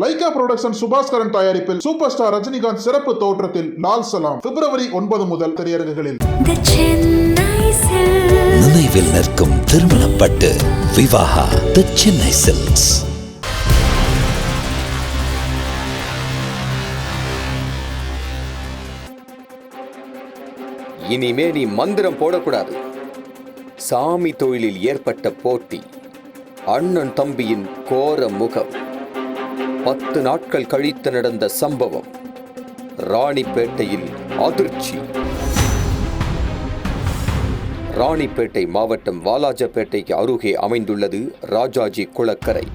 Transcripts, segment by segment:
Lyca production Subaskaran தயாரிப்பில் super star Rajinikanth சிறப்பு தோற்றத்தில் லால் சலாம். பிப்ரவரி ஒன்பது முதல் திரையரங்குகளில். நினைவில் நிற்கும் திருமணப்பட்டு விவாகா தி சென்னை சில்க்ஸ் இனிமே நீ மந்திரம் போடக்கூடாது. சாமி தொழிலில் ஏற்பட்ட போட்டி. அண்ணன் தம்பியின் கோர முகம். பத்து நாட்கள் கழித்து நடந்த சம்பவம். ராணிப்பேட்டையில் அதிர்ச்சி. ராணிப்பேட்டை மாவட்டம் வாலாஜப்பேட்டைக்கு அருகே அமைந்துள்ளது ராஜாஜி குளக்கரை.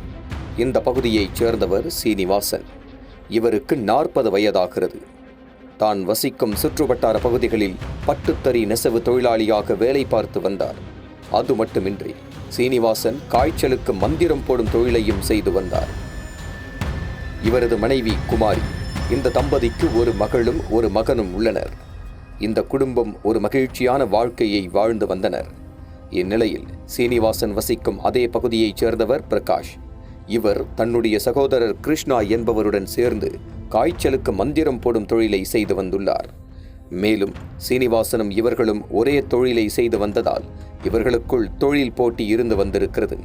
இந்த பகுதியைச் சேர்ந்தவர் சீனிவாசன். இவருக்கு நாற்பது வயதாகிறது. தான் வசிக்கும் சுற்றுவட்டார பகுதிகளில் பட்டுத்தறி நெசவு தொழிலாளியாக வேலை பார்த்து வந்தார். அது மட்டுமின்றி சீனிவாசன் காய்ச்சலுக்கு மந்திரம் போடும் தொழிலையும் செய்து வந்தார். இவரது மனைவி குமாரி. இந்த தம்பதிக்கு ஒரு மகளும் ஒரு மகனும் உள்ளனர். இந்த குடும்பம் ஒரு மகிழ்ச்சியான வாழ்க்கையை வாழ்ந்து வந்தனர். இந்நிலையில் சீனிவாசன் வசிக்கும் அதே பகுதியைச் சேர்ந்தவர் பிரகாஷ். இவர் தன்னுடைய சகோதரர் கிருஷ்ணா என்பவருடன் சேர்ந்து காய்ச்சலுக்கு மந்திரம் போடும் தொழிலை செய்து வந்துள்ளார். மேலும் சீனிவாசனும் இவர்களும் ஒரே தொழிலை செய்து வந்ததால் இவர்களுக்குள் தொழில் போட்டி இருந்து வந்திருக்கிறது.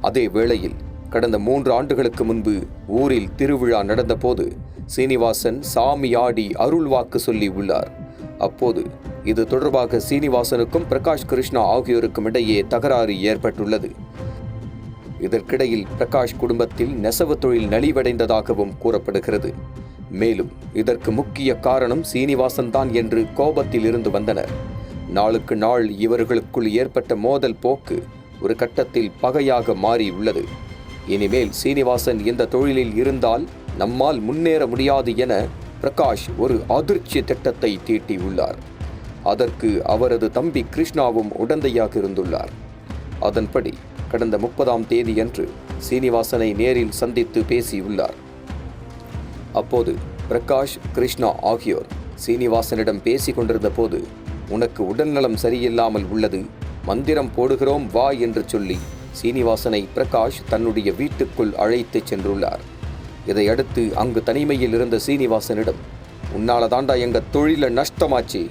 அதே வேளையில் கடந்த மூன்று ஆண்டுகளுக்கு முன்பு ஊரில் திருவிழா நடந்தபோது சீனிவாசன் சாமி ஆடி அருள்வாக்கு சொல்லி உள்ளார். அப்போது இது தொடர்பாக சீனிவாசனுக்கும் பிரகாஷ் கிருஷ்ணா ஆகியோருக்கும் இடையே தகராறு ஏற்பட்டுள்ளது. இதற்கிடையில் பிரகாஷ் குடும்பத்தில் நெசவு தொழில் நலிவடைந்ததாகவும் கூறப்படுகிறது. மேலும் இதற்கு முக்கிய காரணம் சீனிவாசன் தான் என்று கோபத்தில் இருந்து வந்தனர். நாளுக்கு நாள் இவர்களுக்குள் ஏற்பட்ட மோதல் போக்கு ஒரு கட்டத்தில் பகையாக மாறியுள்ளது இனிமேல் சீனிவாசன் இந்த தொழிலில் இருந்தால் நம்மால் முன்னேற முடியாது என பிரகாஷ் ஒரு அதிர்ச்சி திட்டத்தை தீட்டியுள்ளார். அதற்கு அவரது தம்பி கிருஷ்ணாவும் உடந்தையாக இருந்துள்ளார். அதன்படி கடந்த முப்பதாம் தேதியன்று சீனிவாசனை நேரில் சந்தித்து பேசியுள்ளார். அப்போது பிரகாஷ் கிருஷ்ணா ஆகியோர் சீனிவாசனிடம் பேசிக் கொண்டிருந்த போது உனக்கு உடல்நலம் சரியில்லாமல் உள்ளது. மந்திரம் போடுகிறோம் வா என்று சொல்லி சீனிவாசனை பிரகாஷ் தன்னுடைய வீட்டுக்குள் அழைத்துச் சென்றுள்ளார். இதையடுத்து அங்கு தனிமையில் இருந்த சீனிவாசனிடம் உன்னால தாண்டா எங்க தொழில நஷ்டமாச்சு.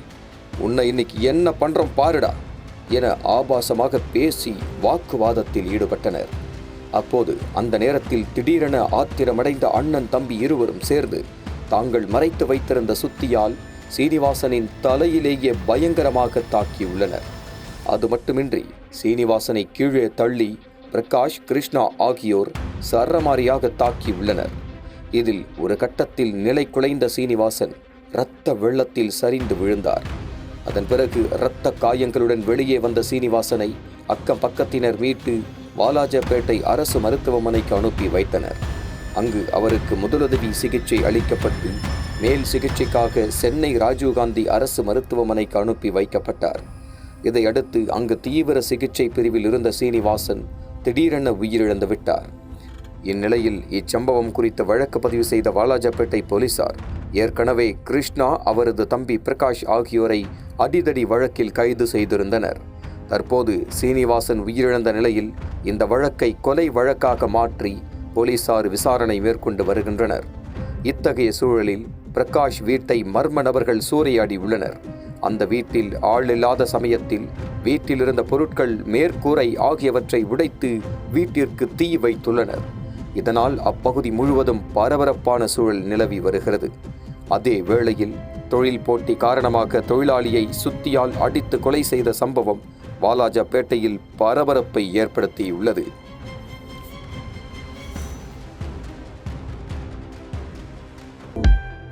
உன்னை இன்னைக்கு என்ன பண்றோம் பாருடா என ஆபாசமாக பேசி வாக்குவாதத்தில் ஈடுபட்டனர். அப்போது அந்த நேரத்தில் திடீரென ஆத்திரமடைந்த அண்ணன் தம்பி இருவரும் சேர்ந்து தாங்கள் மறைத்து வைத்திருந்த சுத்தியால் சீனிவாசனின் தலையிலேயே பயங்கரமாக தாக்கியுள்ளனர். அது மட்டுமின்றி சீனிவாசனை கீழே தள்ளி பிரகாஷ் கிருஷ்ணா ஆகியோர் சரமாரியாக தாக்கியுள்ளனர் இதில் ஒரு கட்டத்தில் நிலை குலைந்த சீனிவாசன் இரத்த வெள்ளத்தில் சரிந்து விழுந்தார். அதன் பிறகு இரத்த காயங்களுடன் வெளியே வந்த சீனிவாசனை அக்கம் பக்கத்தினர் மீட்டு வாலாஜப்பேட்டை அரசு மருத்துவமனைக்கு அனுப்பி வைத்தனர். அங்கு அவருக்கு முதலுதவி சிகிச்சை அளிக்கப்பட்டு மேல் சிகிச்சைக்காக சென்னை ராஜீவ்காந்தி அரசு மருத்துவமனைக்கு அனுப்பி வைக்கப்பட்டார். இதையடுத்து அங்கு தீவிர சிகிச்சை பிரிவில் இருந்த சீனிவாசன் திடீரென உயிரிழந்து விட்டார். இந்நிலையில் இச்சம்பவம் குறித்து வழக்கு பதிவு செய்த வாலாஜப்பேட்டை போலீசார் ஏற்கனவே கிருஷ்ணா அவரது தம்பி பிரகாஷ் ஆகியோரை அடிதடி வழக்கில் கைது செய்திருந்தனர். தற்போது சீனிவாசன் உயிரிழந்த நிலையில் இந்த வழக்கை கொலை வழக்காக மாற்றி போலீசார் விசாரணை மேற்கொண்டு வருகின்றனர். இத்தகைய சூழலில் பிரகாஷ் வீட்டை மர்ம நபர்கள் சூறையாடி உள்ளனர். அந்த வீட்டில் ஆள் இல்லாத சமயத்தில் வீட்டில் இருந்த பொருட்கள் மேற்கூரை ஆகியவற்றை உடைத்து வீட்டிற்கு தீ வைத்துள்ளனர். இதனால் அப்பகுதி முழுவதும் பரபரப்பான சூழல் நிலவி வருகிறது. அதே வேளையில் தொழில் போட்டி காரணமாக தொழிலாளியை சுத்தியால் அடித்து கொலை செய்த சம்பவம் வாலாஜாபேட்டையில் பரபரப்பை ஏற்படுத்தியுள்ளது.